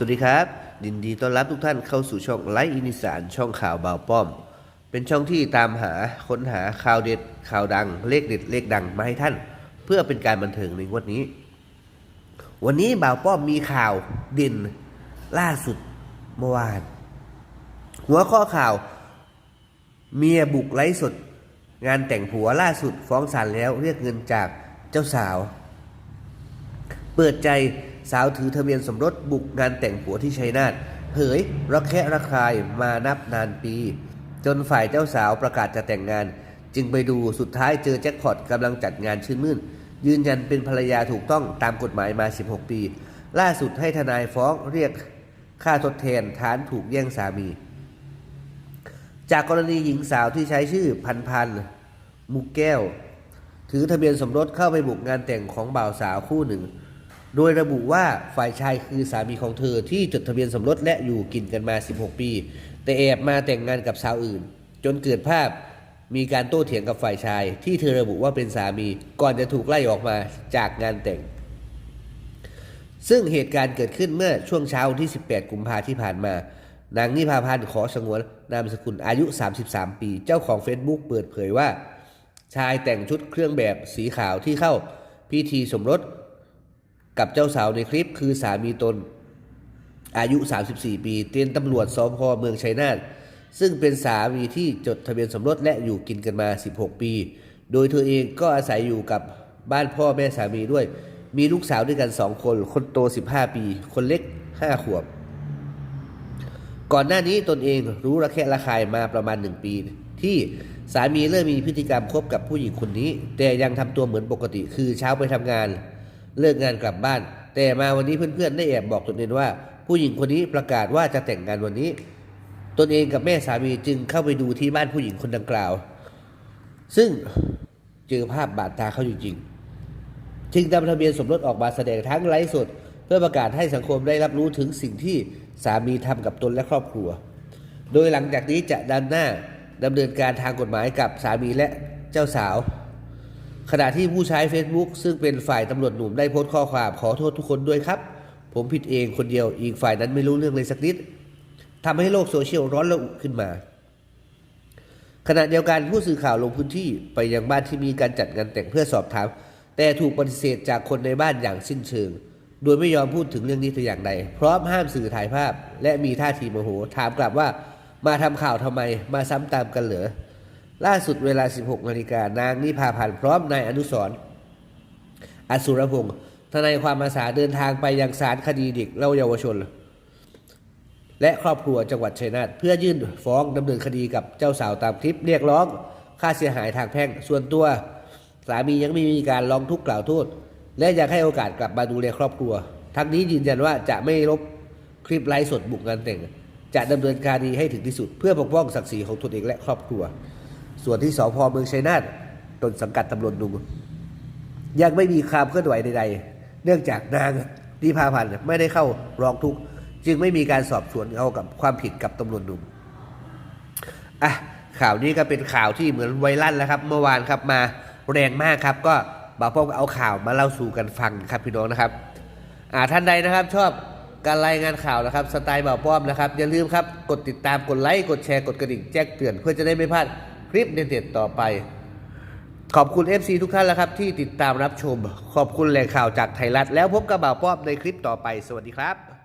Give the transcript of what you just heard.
สวัสดีครับยินดีต้อนรับทุกท่านเข้าสู่ช่องไลฟ์อินิสานช่องข่าวบ่าวป้อม เป็นช่องที่ตามหาค้นหาข่าวเด็ดข่าวดัง เลขเด็ดเลขดังมาให้ท่าน เพื่อเป็นการบันเทิงในวดนี้ วันนี้บ่าวป้อมมีข่าวเด่นล่าสุดเมื่อวาน หัวข้อข่าว เมียบุกไลฟ์สด งานแต่งผัวล่าสุดฟ้องศาลแล้วเรียกเงินจากเจ้าสาว เปิดใจ สาวถือทะเบียนสมรสบุกงานแต่งผัวที่ชัยนาทเผยระแคะระคายมานับนานปี จนฝ่ายเจ้าสาวประกาศจะแต่งงาน จึงไปดูสุดท้ายเจอแจ็คพอตกำลังจัดงานชื่นมื่น ยืนยันเป็นภรรยาถูกต้องตามกฎหมายมา 16 ปี ล่าสุดให้ทนายฟ้องเรียกค่าทดแทนฐานถูกแย่งสามี จากกรณีหญิงสาวที่ใช้ชื่อพันพันมุกแก้ว ถือทะเบียนสมรสเข้าไปบุกงานแต่งของบ่าวสาวคู่หนึ่ง โดยระบุว่าฝ่ายชายคือสามีของเธอที่จดทะเบียนสมรสและอยู่กินกันมา 16 ปี แต่แอบมาแต่งงานกับสาวอื่น จนเกิดภาพมีการโต้เถียงกับฝ่ายชาย ที่เธอระบุว่าเป็นสามีก่อนจะถูกไล่ออกมาจากงานแต่ง ซึ่งเหตุการณ์เกิดขึ้นเมื่อช่วงเช้าที่ 18 กุมภาที่ผ่านมานางนิพาพันธ์ขอสงวนนามสกุลอายุ 33 ปี เจ้าของ Facebook เปิดเผยว่า ชายแต่งชุดเครื่องแบบสีขาวที่เข้าพิธีสมรส กับเจ้าสาวในคลิปคือสามีตน อายุ 34 ปีเตียนตำรวจสพเมืองชัยนาทซึ่งเป็นสามีที่จดทะเบียนสมรสและอยู่กินกันมา 16 ปี โดยเธอเองก็อาศัยอยู่กับบ้านพ่อแม่สามีด้วย มีลูกสาวด้วยกัน 2 คน คนโต 15 ปี คนเล็ก 5 ขวบ ก่อนหน้านี้ตนเองรู้ระแคะระคายมาประมาณหนึ่งปี ที่สามีเริ่มมีพฤติกรรมคบกับผู้หญิงคนนี้ แต่ยังทำตัวเหมือนปกติ คือเช้าไปทำงาน เลิกงานกลับบ้าน แต่มาวันนี้เพื่อนๆได้แอบบอกตนเองว่า ผู้หญิงคนนี้ประกาศว่าจะแต่งงานวันนี้ ตนเองกับแม่สามีจึงเข้าไปดูที่บ้านผู้หญิงคนดังกล่าว ซึ่งเจอภาพบาดตาเขาจริงๆ จึงนำทะเบียนสมรสออกมาแสดงทั้งไลฟ์สด เพื่อประกาศให้สังคมได้รับรู้ถึงสิ่งที่สามีทำกับตนและครอบครัว โดยหลังจากนี้จะดันหน้าดำเนินการทางกฎหมายกับสามีและเจ้าสาว ขณะที่ผู้ใช้ Facebook ซึ่งเป็นฝ่ายตำรวจหนุ่มได้โพสต์ข้อความขอโทษทุกคนด้วยครับ ผมผิดเองคนเดียวอีกฝ่ายนั้นไม่รู้เรื่องเลยสักนิดทำให้โลกโซเชียลร้อนระอุขึ้นมา ขณะเดียวกันผู้สื่อข่าวลงพื้นที่ไปยังบ้านที่มีการจัดงานแต่งเพื่อสอบถาม แต่ถูกปฏิเสธจากคนในบ้านอย่างสิ้นเชิง โดยไม่ยอมพูดถึงเรื่องนี้แต่อย่างใดพร้อมห้ามสื่อถ่ายภาพ และมีท่าทีโมโหถามกลับว่า มาทำข่าวทำไมมาซ้ำตามกันเหรอ ล่าสุดเวลา 16นาฬิกานางนิพาพันธ์พร้อมนายอนุสรณ์อสุรพงศ์ทนายความอาสาเดินทางไปยังศาลคดีเด็กเล่าเยาวชน และครอบครัวจังหวัดชัยนาทเพื่อยื่นฟ้องดำเนินคดีกับเจ้าสาวตามคลิปเรียกร้อง ค่าเสียหายทางแพ่งส่วนตัว สามียังไม่มีการร้องทุกข์กล่าวโทษ และอยากให้โอกาสกลับมาดูแลครอบครัว ทั้งนี้ยืนยันว่าจะไม่ลบคลิปไลฟ์สดบุกงานแต่ง จะดำเนินการดีให้ถึงที่สุด เพื่อปกป้องศักดิ์ศรีของตนเองและครอบครัว ส่วนที่สพเมืองชัยนาทต้นสังกัดตำรวจหนุ่มยังไม่มีความเคลื่อนไหวใดๆ เนื่องจากนางนิพาพันธ์ไม่ได้เข้าร้องทุกข์จึงไม่มีการสอบสวนเอากับความผิดกับตำรวจหนุ่มอะข่าวนี้ก็เป็นข่าวที่เหมือนไวรัลแล้วครับ เมื่อวานครับมาแรงมากครับ ก็บ่าวป้อมเอาข่าวมาเล่าสู่กันฟังครับพี่น้องนะครับ อ่าท่านใดนะครับชอบการรายงานข่าวนะครับสไตล์บ่าวป้อมนะครับอย่าลืมครับกดติดตามกดไลค์กดแชร์กดกระดิ่งแจ้งเตือนเพื่อจะได้ไม่พลาด คลิปเด็ดๆต่อไป ขอบคุณ FC ทุกท่านแล้วครับ ที่ติดตามรับชม ขอบคุณแหล่งข่าวจากไทยรัฐ แล้วพบกับบ่าวป้อมในคลิปต่อไป สวัสดีครับ